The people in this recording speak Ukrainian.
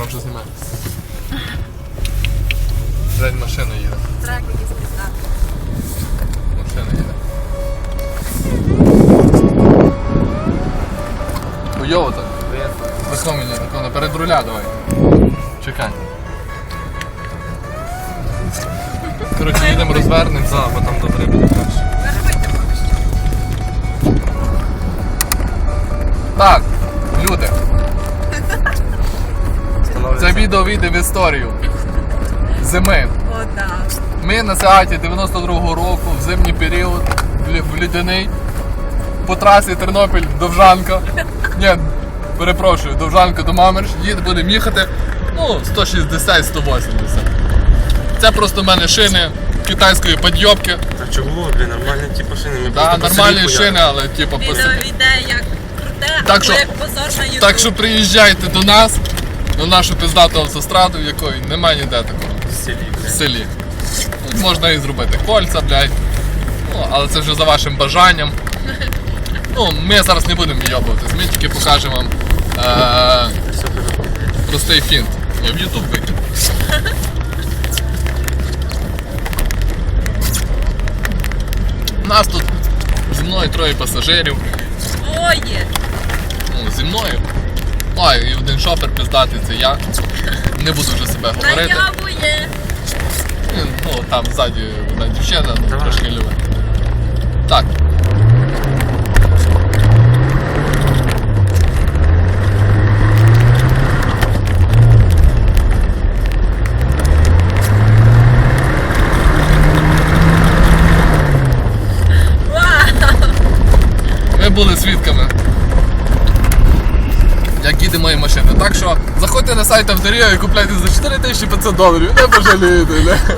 Вона вже знімає. Блядь, машина їде. Трек якийсь пізда. Машина їде. Хуйово так. Захо мені, Рахона, перед руля давай. Чекай. Коротше, їдемо розвернемося, а потім добре буде. Виробити. Так, люди, відео вийде в історію. Зими. О, так. Ми на Сеаті 92-го року в зимній період в лю- в людяний по трасі Тернопіль Довжанка. Ні, перепрошую, Довжанка до Мамерш. Їде, будемо їхати ну, 160-180. Це просто в мене шини китайської підйобки. Та чого, блін, нормальні ті машини. Ми Да, просто по нормальні селі шини, але типу по Відео йде як круте, Так або що- як позор на YouTube. Так що приїжджайте до нас, на нашу пиздату автостраду, в якої немає ніде такого. в селі, в селі. Тут можна і зробити кольця, блядь. Ну, але це вже за вашим бажанням. Ну, ми зараз не будемо йобуватись, ми тільки покажемо вам е- Все буде. простий фінт. Я в Ютуб викину. Нас тут зі мною троє пасажирів. Оє. Ну, зі мною. А і один шофер пиздатий, це я. Не буду вже себе говорити. Наявує. Ну, там ззаді одна дівчина, ну, трошки любить. Так. Ми були свідками. Так що заходьте на сайт Авторія і купляйте за 4500 доларів. Не пожалієте. Не?